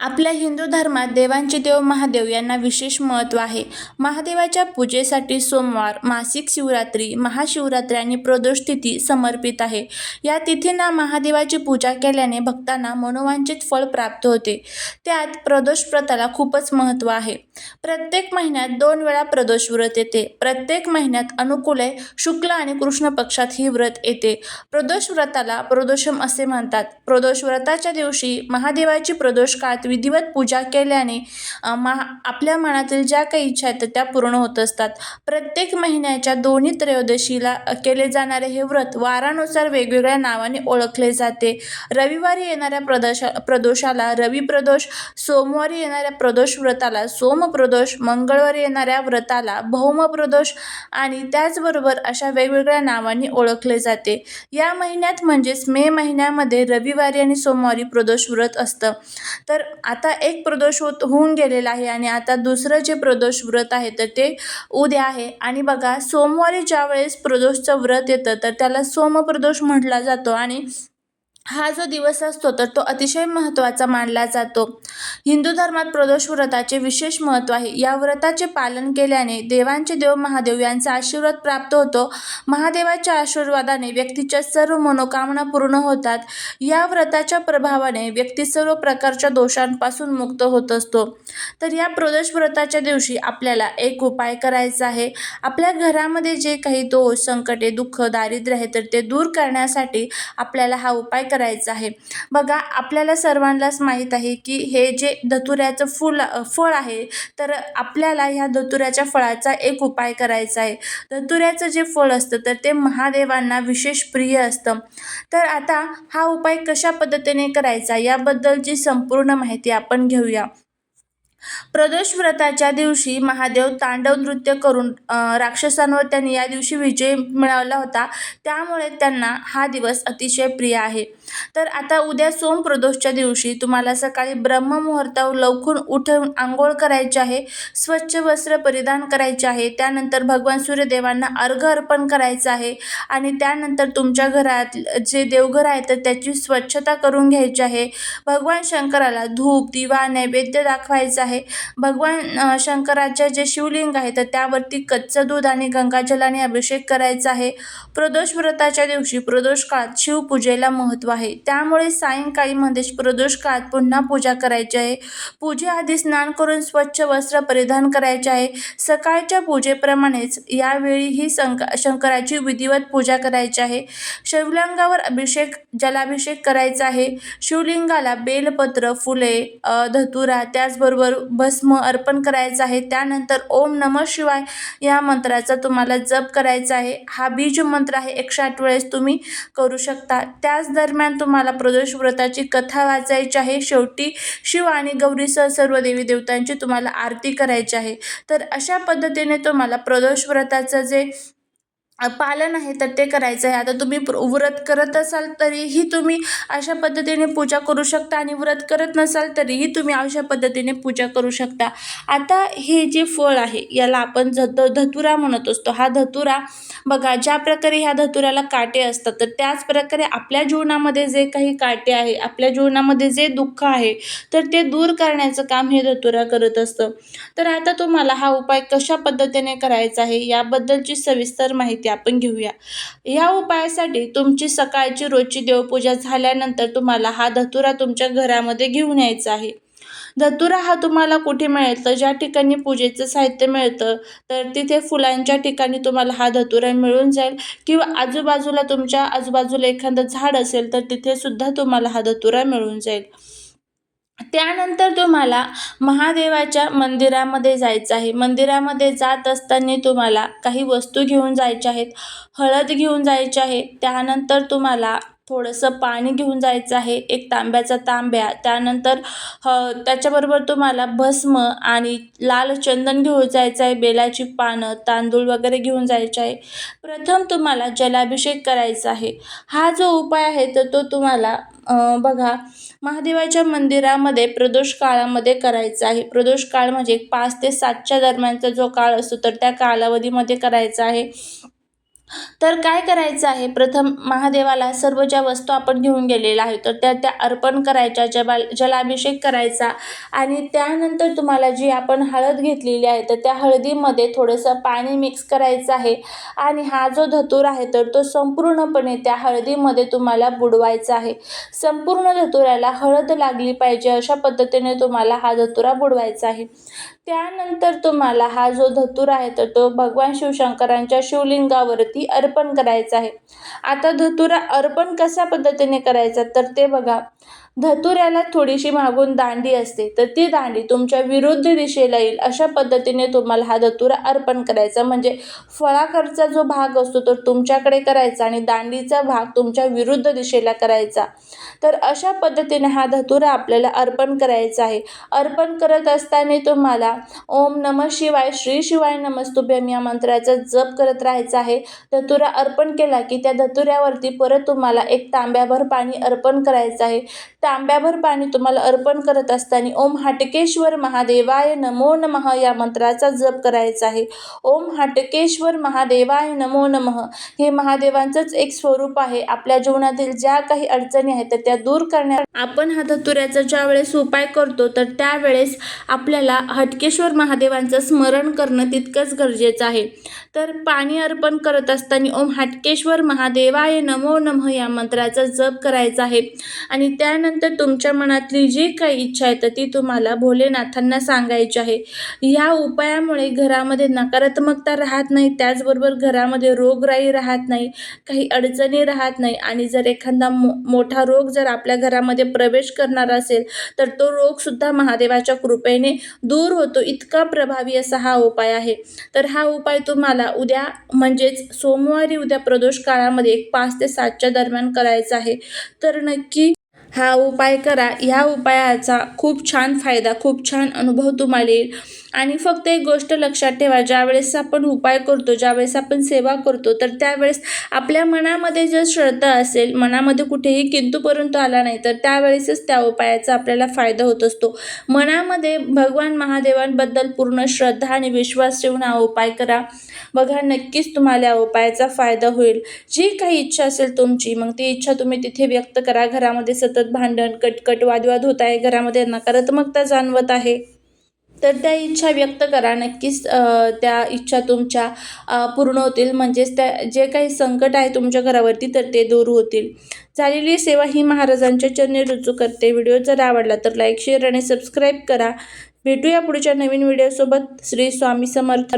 आपल्या हिंदू धर्मात देवांचे देव महादेव यांना विशेष महत्त्व आहे. महादेवाच्या पूजेसाठी सोमवार मासिक शिवरात्री महाशिवरात्री आणि प्रदोष तिथी समर्पित आहे. या तिथींना महादेवाची पूजा केल्याने भक्तांना मनोवांचित फळ प्राप्त होते. त्यात प्रदोष व्रताला खूपच महत्त्व आहे. प्रत्येक महिन्यात दोन वेळा प्रदोष व्रत येते. प्रत्येक महिन्यात अनुकूल आहे शुक्ल आणि कृष्ण पक्षात ही व्रत येते. प्रदोष व्रताला प्रदोषम असे म्हणतात. प्रदोष व्रताच्या दिवशी महादेवाची प्रदोष विधिवत पूजा केल्याने मा महा आपल्या मनातील ज्या काही इच्छा आहेत त्या पूर्ण होत असतात. प्रत्येक महिन्याच्या दोन्ही त्रयोदशीला केले जाणारे हे व्रत वारानुसार वेगवेगळ्या नावाने ओळखले जाते. रविवारी येणाऱ्या प्रदोषा प्रदोषाला रवी प्रदोष सोमवारी येणाऱ्या प्रदोष व्रताला सोमप्रदोष मंगळवारी येणाऱ्या व्रताला भौम प्रदोष आणि त्याचबरोबर अशा वेगवेगळ्या नावांनी ओळखले जाते. या महिन्यात म्हणजेच मे महिन्यामध्ये रविवारी आणि सोमवारी प्रदोष व्रत असतं. तर आता एक प्रदोष होत होऊन गेलेला आहे आणि आता दुसरं जे प्रदोष व्रत आहे तर ते उद्या आहे. आणि बघा सोमवारी ज्या वेळेस प्रदोषचं व्रत येतं तर त्याला सोमप्रदोष म्हटला जातो. आणि हा जो दिवस असतो तर तो अतिशय महत्त्वाचा मानला जातो. हिंदू धर्मात प्रदोष व्रताचे विशेष महत्त्व आहे. या व्रताचे पालन केल्याने देवांचे देव महादेव यांचा आशीर्वाद प्राप्त होतो. महादेवाच्या आशीर्वादाने व्यक्तीच्या सर्व मनोकामना पूर्ण होतात. या व्रताच्या प्रभावाने व्यक्ती सर्व प्रकारच्या दोषांपासून मुक्त होत असतो. तर या प्रदोष व्रताच्या दिवशी आपल्याला एक उपाय करायचा आहे. आपल्या घरामध्ये जे काही दोष संकटे दुःख दारिद्र्य आहे तर ते दूर करण्यासाठी आपल्याला हा उपाय करायचं आहे. बघा आपल्याला सर्वांनाच माहीत आहे की हे जे धतुऱ्याचं फुल फळ आहे तर आपल्याला ह्या धतुऱ्याच्या फळाचा एक उपाय करायचा आहे. धतुऱ्याचं जे फळ असतं तर ते महादेवांना विशेष प्रिय असतं. तर आता हा उपाय कशा पद्धतीने करायचा याबद्दलची संपूर्ण माहिती आपण घेऊया. प्रदोष व्रताच्या दिवशी महादेव तांडव नृत्य करून राक्षसांवर त्यांनी या दिवशी विजय मिळवला होता. त्यामुळे त्यांना हा दिवस अतिशय प्रिय आहे. तर आता उद्या सोम प्रदोषच्या दिवशी तुम्हाला सकाळी ब्रह्ममुहूर्तावर लवकर उठून आंघोळ करायची आहे स्वच्छ वस्त्र परिधान करायचे आहे त्यानंतर भगवान सूर्यदेवांना अर्घ अर्पण करायचं आहे आणि त्यानंतर तुमच्या घरात जे देवघर आहे तर त्याची स्वच्छता करून घ्यायची आहे. भगवान शंकराला धूप दिवा नैवेद्य दाखवायचा आहे. भगवान शंकराच्या जे शिवलिंग आहे तर त्यावरती कच्चं दूध आणि गंगाजलाने अभिषेक करायचा आहे. प्रदोष व्रताच्या दिवशी प्रदोष काळात शिवपूजेला महत्त्व आहे. त्यामुळे सायंकाळी म्हणजेच प्रदोष काळात पुन्हा पूजा करायची आहे. पूजेआधी स्नान करून स्वच्छ वस्त्र परिधान करायचे आहे. सकाळच्या पूजेप्रमाणेच यावेळीही संक शंकराची विधिवत पूजा करायची आहे. शिवलिंगावर अभिषेक जलाभिषेक करायचा आहे. शिवलिंगाला बेलपत्र फुले धतुरा त्याचबरोबर भस्म अर्पण करायचं आहे. त्यानंतर ओम नम शिवाय या मंत्राचा तुम्हाला जप करायचा आहे. हा बीज मंत्र आहे. एकशे आठ वेळेस तुम्ही करू शकता. त्याच दरम्यान तुम्हाला प्रदोष व्रताची कथा वाचायची आहे. शेवटी शिव आणि गौरीसह सर्व देवी देवतांची तुम्हाला आरती करायची आहे. तर अशा पद्धतीने तुम्हाला प्रदोष व्रताचं जे पालन आहे तर ते करायचं आहे आता तुम्ही प्र- व्रत करत असाल तरीही तुम्ही अशा पद्धतीने पूजा करू शकता आणि व्रत करत नसाल तरीही तुम्ही अशा पद्धतीने पूजा करू शकता. आता हे जे फळ आहे याला आपण धत धतुरा म्हणत असतो. हा धतुरा बघा ज्या प्रकारे ह्या धतुराला काटे असतात तर त्याच प्रकारे आपल्या जीवनामध्ये जे काही काटे आहे आपल्या जीवनामध्ये जे दुःख आहे तर ते दूर करण्याचं काम हे धतुरा करत असतं. तर आता तुम्हाला हा उपाय कशा पद्धतीने करायचा आहे याबद्दलची सविस्तर माहिती आपण घेऊया. या उपायासाठी तुमची सकाळची रोजची देवपूजा झाल्यानंतर तुम्हाला हा धतुरा तुमच्या घरामध्ये घेऊन यायचा आहे. धतुरा हा तुम्हाला कुठे मिळेल? तर ज्या ठिकाणी पूजेचं साहित्य मिळतं तर तिथे फुलांच्या ठिकाणी तुम्हाला हा धतुरा मिळून जाईल. किंवा आजूबाजूला तुमच्या आजूबाजूला एखादं झाड असेल तर तिथे सुद्धा तुम्हाला हा धतुरा मिळून जाईल. त्यानंतर तुम्हाला महादेवाच्या मंदिरामध्ये जायचं आहे मंदिरामध्ये जात असताना तुम्हाला काही वस्तू घेऊन जायच्या आहेत हळद घेऊन जायची आहे त्यानंतर तुम्हाला थोडंसं पाणी घेऊन जायचं आहे एक तांब्याचा तांब्या त्यानंतर ह त्याच्याबरोबर तुम्हाला भस्म आणि लाल चंदन घेऊन जायचं आहे बेलाची पानं तांदूळ वगैरे घेऊन जायचे आहे. प्रथम तुम्हाला जलाभिषेक करायचा आहे. हा जो उपाय आहे तर तो तुम्हाला बघा महादेवाच्या मंदिरामध्ये प्रदोष काळामध्ये करायचा आहे. प्रदोष काळ म्हणजे एक पाच ते सातच्या दरम्यानचा जो काळ असतो तर त्या कालावधीमध्ये करायचा आहे. तर काय करायचं आहे? प्रथम महादेवाला सर्व ज्या वस्तू आपण घेऊन गेलेल्या आहेत तर त्या त्या अर्पण करायच्या जबा जलाभिषेक करायचा आणि त्यानंतर तुम्हाला जी आपण हळद घेतलेली आहे तर त्या हळदीमध्ये थोडंसं पाणी मिक्स करायचं आहे आणि हा जो धतूर आहे तर तो संपूर्णपणे त्या हळदीमध्ये तुम्हाला बुडवायचा आहे. संपूर्ण धतुराला हळद लागली पाहिजे अशा पद्धतीने तुम्हाला हा धतुरा बुडवायचा आहे. त्यानंतर तुम्हाला हा जो धतूर आहे तर तो भगवान शिवशंकरांच्या शिवलिंगावरती अर्पण करायचा आहे. आता धतुरा अर्पण कशा पद्धतीने करायचा? तर ते बघा. धतुऱ्याला थोडीशी मागून दांडी असते तर ती दांडी तुमच्या विरुद्ध दिशेला येईल अशा पद्धतीने तुम्हाला हा धतुरा अर्पण करायचा. म्हणजे फळाकडचा जो भाग असतो तो तुमच्याकडे करायचा आणि दांडीचा भाग तुमच्या विरुद्ध दिशेला करायचा. तर अशा पद्धतीने हा धतुरा आपल्याला अर्पण करायचा आहे. अर्पण करत असताना तुम्हाला ओम नम शिवाय श्री शिवाय नमस्तुभ्यम या मंत्राचा जप करत राहायचा आहे. धतुरा अर्पण केला की त्या धतुऱ्यावरती परत तुम्हाला एक तांब्याभर पाणी अर्पण करायचं आहे. तांब्याभर पाणी तुम्हाला अर्पण करत असताना ओम हाटकेश्वर महादेवाय नमो नमः या मंत्राचा जप करायचा आहे. ओम हाटकेश्वर महादेवाय नमो नमः हे महादेवांचंच एक स्वरूप आहे. आपल्या जीवनातील ज्या काही अडचणी आहेत तर त्या दूर करण्या आपण हा धतुऱ्याचा ज्या वेळेस उपाय करतो तर त्यावेळेस आपल्याला हटकेश्वर महादेवांचं स्मरण करणं तितकंच गरजेचं आहे. तर पाणी अर्पण करत असताना ओम हाटकेश्वर महादेवाय नमो नमः या मंत्राचा जप करायचा आहे. आणि त्यानंतर तुमच्या मनातली जी काही इच्छा आहे तर ती तुम्हाला भोलेनाथांना सांगायची आहे. या उपायामुळे घरामध्ये नकारात्मकता राहत नाही त्याचबरोबर घरामध्ये रोगराई राहत नाही काही अडचणी राहत नाही आणि जर एखादा मो मोठा रोग जर आपल्या घरामध्ये प्रवेश करणार असेल तर तो रोगसुद्धा महादेवाच्या कृपेने दूर होतो. इतका प्रभावी असा हा उपाय आहे. तर हा उपाय तुम्हाला उद्या म्हणजेच सोमवारी उद्या प्रदोष काळामध्ये एक पाच ते सातच्या दरम्यान करायचा आहे. तर नक्की हा उपाय करा. ह्या उपायाचा खूप छान फायदा खूप छान अनुभव तुम्हाला येईल आणि फक्त एक गोष्ट लक्षात ठेवा ज्यावेळेस आपण उपाय करतो ज्यावेळेस आपण सेवा करतो तर त्यावेळेस आपल्या मनामध्ये जर श्रद्धा असेल मनामध्ये कुठेही किंतूपर्यंत आला नाही तर त्यावेळेसच त्या उपायाचा आपल्याला फायदा होत असतो. मनामध्ये भगवान महादेवांबद्दल पूर्ण श्रद्धा आणि विश्वास ठेवून हा उपाय करा. बघा नक्कीच तुम्हाला या उपायाचा फायदा होईल. जी काही इच्छा असेल तुमची मग ती इच्छा तुम्ही तिथे व्यक्त करा. घरामध्ये सतत भांडण कटकट वादवाद होत आहे. घरामध्ये नकारात्मकता जाणवत आहे. तर त्या इच्छा व्यक्त करा. नक्कीच त्या इच्छा तुमच्या पूर्ण होतील. म्हणजेच त्या जे काही संकट आहे तुमच्या घरावरती तर ते दूर होतील. झालेली सेवा ही महाराजांच्या चरणी रुजू करते. व्हिडिओ जर आवडला तर लाईक शेअर आणि सबस्क्राईब करा. भेटूया पुढच्या नवीन व्हिडिओसोबत. श्री स्वामी समर्थ.